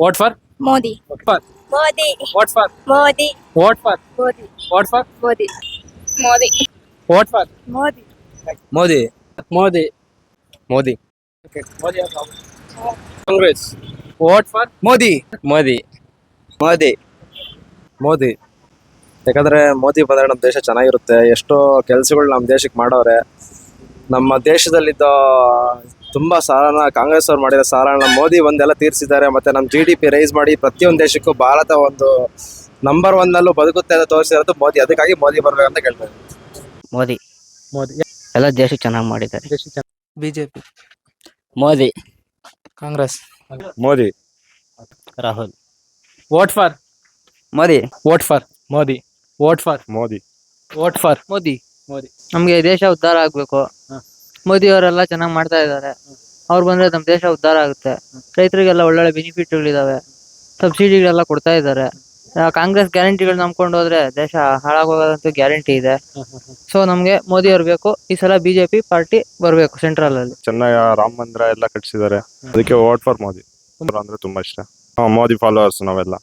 Vote for Modi. For Modi. Vote for Modi. Vote for Modi. Vote for Modi. Modi. Vote for Modi. Modi. Modi. Modi. Modi Congress. Vote for Modi. Modi. Modi. Modi. ಯಾಕಂದ್ರೆ ಮೋದಿ ಬಂದ್ರೆ ನಮ್ಮ ದೇಶ ಚೆನ್ನಾಗಿರುತ್ತೆ. ಎಷ್ಟೋ ಕೆಲಸಗಳು ನಮ್ಮ ದೇಶಕ್ಕೆ ಮಾಡೋರೆ. ನಮ್ಮ ದೇಶದಲ್ಲಿದ್ದ ತುಂಬಾ ಸಾಲನ ಕಾಂಗ್ರೆಸ್ ಅವ್ರು ಮಾಡಿದ ಸಾಲನ ಮೋದಿ ಒಂದೆಲ್ಲ ತೀರಿಸಿದ್ದಾರೆ. ಮತ್ತೆ ನಮ್ಮ ಜಿ ಡಿ ಪಿ ರೈಸ್ ಮಾಡಿ ಪ್ರತಿಯೊಂದು ದೇಶಕ್ಕೂ ಭಾರತ ಒಂದು ನಂಬರ್ ಒನ್ ನಲ್ಲೂ ಬದುಕುತ್ತೆ ಅಂತ ತೋರಿಸಿರೋದು ಮೋದಿ. ಅದಕ್ಕಾಗಿ ಮೋದಿ ಬರ್ಬೇಕಂತ ಕೇಳ್ತಾರೆ ಮೋದಿ. ಮೋದಿ. ಎಲ್ಲ ದೇಶಕ್ಕೆ ಚೆನ್ನಾಗಿ ಮಾಡಿದ್ದಾರೆ. BJP. Modi. Congress. Modi. Rahul. Vote for Modi. Vote for Modi. Vote for Modi. Vote for Modi Modi. ನಮ್ಗೆ ದೇಶ ಉದ್ಧಾರ ಆಗ್ಬೇಕು. ಹ. ಮೋದಿ ಅವರೆಲ್ಲ ಚೆನ್ನಾಗಿ ಮಾಡ್ತಾ ಇದ್ದಾರೆ. ಅವ್ರು ಬಂದ್ರೆ ನಮ್ ದೇಶ ಉದ್ಧಾರ ಆಗುತ್ತೆ. ರೈತರಿಗೆಲ್ಲ ಒಳ್ಳೊಳ್ಳೆ ಬೆನಿಫಿಟ್ಗಳಿದಾವೆ. ಸಬ್ಸಿಡಿಗಳೆಲ್ಲ ಕೊಡ್ತಾ ಇದ್ದಾರೆ. ಕಾಂಗ್ರೆಸ್ ಗ್ಯಾರಂಟಿಗಳು ನಂಬ್ಕೊಂಡು ಹೋದ್ರೆ ದೇಶ ಹಾಳಾಗೋದಂತೂ ಗ್ಯಾರಂಟಿ ಇದೆ. ಸೊ ನಮ್ಗೆ ಮೋದಿ ಅವ್ರು ಬೇಕು. ಈ ಸಲ ಬಿಜೆಪಿ ಪಾರ್ಟಿ ಬರ್ಬೇಕು ಸೆಂಟ್ರಲ್ ಅಲ್ಲಿ ಚೆನ್ನಾಗಿ ರಾಮ ಮಂದಿರ ಎಲ್ಲ ಕಟ್ಸಿದ್ದಾರೆ. ಅದಕ್ಕೆ ವೋಟ್ ಫಾರ್ ಮೋದಿ. ಅಂದ್ರೆ ತುಂಬಾ ಇಷ್ಟ. ಮೋದಿ ಫಾಲೋವರ್ಸ್ ನಾವೆಲ್ಲ.